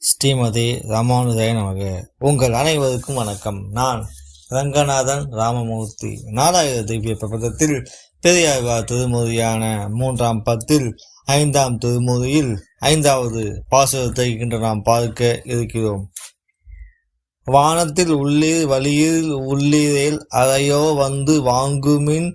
ஸ்ரீமதி ராமானுஜாய நமக. உங்கள் அனைவருக்கும் வணக்கம். நான் ரங்கநாதன் ராமமூர்த்தி. நாலாயிர திவ்ய பிரபந்தத்தில் பெரியாழ்வார் திருமுறையான மூன்றாம் பத்தில் ஐந்தாம் திருமுறையில் ஐந்தாவது பாசுரத்தை இன்று நாம் பார்க்க இருக்கிறோம். வானத்தில் உள்ளீர் வழியில் உள்ளீரேல் அறையோ வந்து வாங்குமின்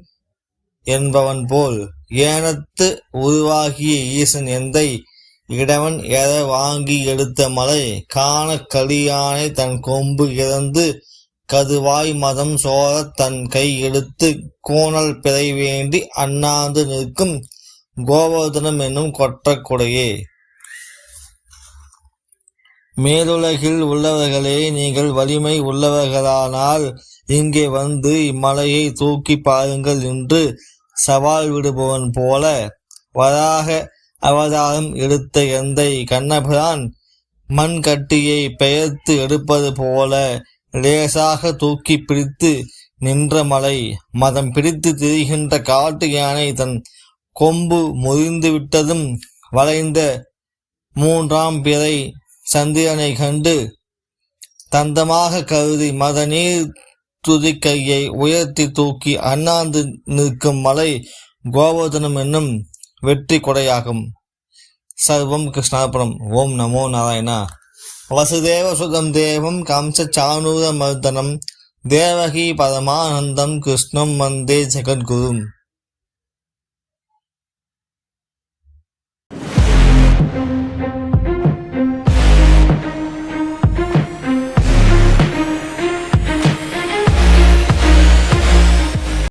என்பவன் போல் ஏனத்து உருவாகிய ஈசன் எந்தை இடவன் எதை வாங்கி எடுத்த மலை? காண கலியானை தன் கொம்பு இறந்து கதுவாய் மதம் சோரத் தன் கை எடுத்து கோணல் பிறை வேண்டி அண்ணாந்து நிற்கும் கோவர்தனம் என்னும் கொற்றக்குடையே மேலுலகில் உள்ளவர்களே நீங்கள் வலிமை உள்ளவர்களானால் இங்கே வந்து இம்மலையை தூக்கி பாருங்கள் என்று சவால் விடுபவன் போல வராக அவதாரம் எடுத்த எந்தை கண்ணபிரான் மண் கட்டியை பெயர்த்து எடுப்பது போல லேசாக தூக்கி பிடித்து நின்ற மலை. மதம் பிடித்து திரிகின்ற காட்டு யானை தன் கொம்பு முறிந்து விட்டதும் வளைந்த மூன்றாம் பிறை சந்திரனை கண்டு தந்தமாக கருதி மத நீர் துதிக்கையை உயர்த்தி தூக்கி அண்ணாந்து நிற்கும் மலை கோவர்தனம் என்னும் வெற்றி கொடையாகும் சர்வம் கிருஷ்ணாபுரம். ஓம் நமோ நாராயணா. வசுதேவ சுதம் தேவம் கம்ச சானூர மர்தனம் தேவகி பரமானந்தம் கிருஷ்ணம் வந்தே ஜெகத்குரும்